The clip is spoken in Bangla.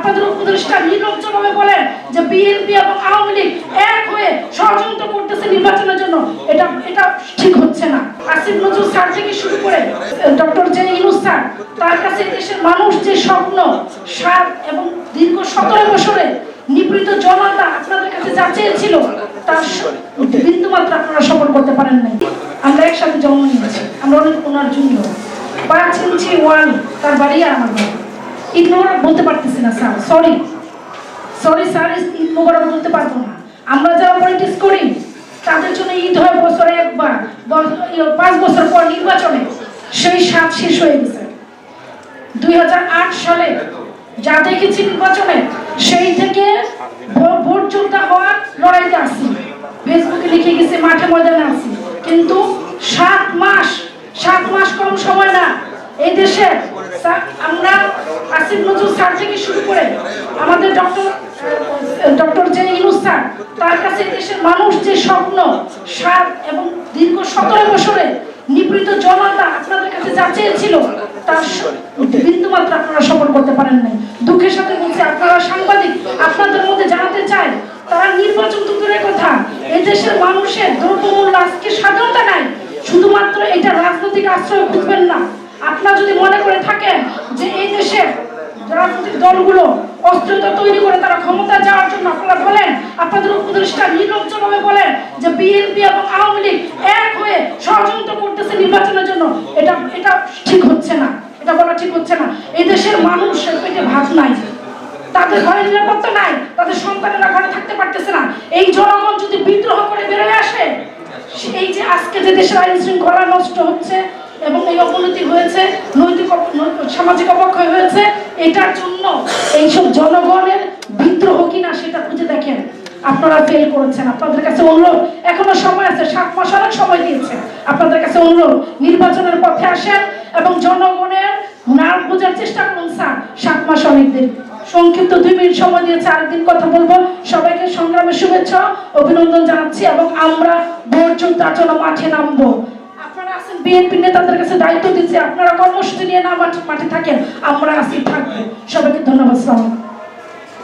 আপনাদের উপদেষ্টা নির্লজ্জভাবে বলেন যে বিএনপি এবং আওয়ামী লীগ এক হয়ে ষড়যন্ত্র করতেছে নির্বাচনের জন্য। এটা এটা ঠিক হচ্ছে না। আসিফ নজরুল স্যার থেকে শুরু করে? ডক্টর জে ইনুস স্যার, তার কাছে দেশের মানুষ যে স্বপ্ন, সার এবং দীর্ঘ সতেরো বছরে নিপীড়িত জনতা আপনাদের কাছে যা চেয়েছিল, তার বিন্দু মাত্র আপনারা সফল করতে পারেন নাই। আমরা একসাথে জন্ম নিয়েছি। আমরা অনেক ওনার জন্য পাঁচ ইঞ্চি ওয়ান তার বাড়ি আর আমার বাড়ি। ইগনোর বলতে পারতেছি না, sir. Sorry sorry sir Eid Mubarak বলতে পারব না। আমরা যারা পলিটিক্স করি, তাদের জন্য ঈদ হয় বছরে একবার। পাঁচ বছর পর নির্বাচনে। সেই স্বাদ শেষ হয়ে গেছে। দুই হাজার আট সালে যা দেখেছি নির্বাচনে, সেই থেকে ভো- ভোট যোদ্ধা হওয়ার লড়াইতে আসি ফেসবুকে লিখে গেছে মাঠে ময়দানে আসি কিন্তু সাত মাস সাত মাস কম সময় না সতেরো বছরে নিপীড়িত জনতা আপনাদের কাছে যা চেয়েছিল, তার বিন্দুমাত্র আপনারা সফল করতে পারেন নাই। দুঃখের সাথে বলছি, আপনারা সাংবাদিক, আপনাদের মধ্যে জানাতে চাই, তারা নির্বাচন তো দূরের কথা এই দেশের মানুষের দ্রব্যমূল্য আজকে স্বাধীনতা নাই, শুধুমাত্র এটা রাজনৈতিক আশ্রয় খুঁজবেন না। আপনারা যদি মনে করে থাকেন যে এই দেশে রাজনৈতিক দলগুলো অস্ত্রতা তৈরি করে তারা ক্ষমতা যাওয়ার জন্য আপনারা বলেন, আপনাদের উপদেষ্টা নির্লজ্জভাবে বলেন যে বিএনপি এবং আওয়ামী লীগ এক হয়ে ষড়যন্ত্র করতেছে নির্বাচনের জন্য, এটা এটা ঠিক হচ্ছে না, এটা বলা ঠিক হচ্ছে না। এই দেশের মানুষের পেটে ভাত নাই, তাদের ঘরে নিরাপত্তা নাই, তাদের সন্তানেরা ঘরে থাকতে পারতেছে না। এই জনগণ যদি বিদ্রোহ করে বেরোয় আসে, এই যে আজকে যে দেশের আইন শৃঙ্খলা নষ্ট হচ্ছে এবং এই অবনতি হয়েছে, নৈতিক সামাজিক অবক্ষয় হয়েছে, এটার জন্য এইসব জনগণের বিদ্রোহ কিনা সেটা খুঁজে দেখেন। আপনারা ফেল করেছেন, আপনাদের কাছে অনুরোধ, এখনও সময় আছে, সাত মাস অনেক সময় দিয়েছে। আপনাদের কাছে অনুরোধ, নির্বাচনের পথে আসেন এবং জনগণের নার্ভ বোঝার চেষ্টা করুন, স্যার। সাত মাস অনেক দেরি। সংক্ষিপ্ত দুই মিনিট সময় দিয়েছে, আরেকদিন কথা বলব। সবাইকে সংগ্রামের শুভেচ্ছা, অভিনন্দন জানাচ্ছি এবং আমরা ভোট জন্য মাঠে নামবো। বিএনপি নেতাদের কাছে দায়িত্ব দিচ্ছি, আপনারা কর্মসূচি নিয়ে না মাঠে থাকেন, আমরা আসি থাকব। সবাইকে ধন্যবাদ, সালাম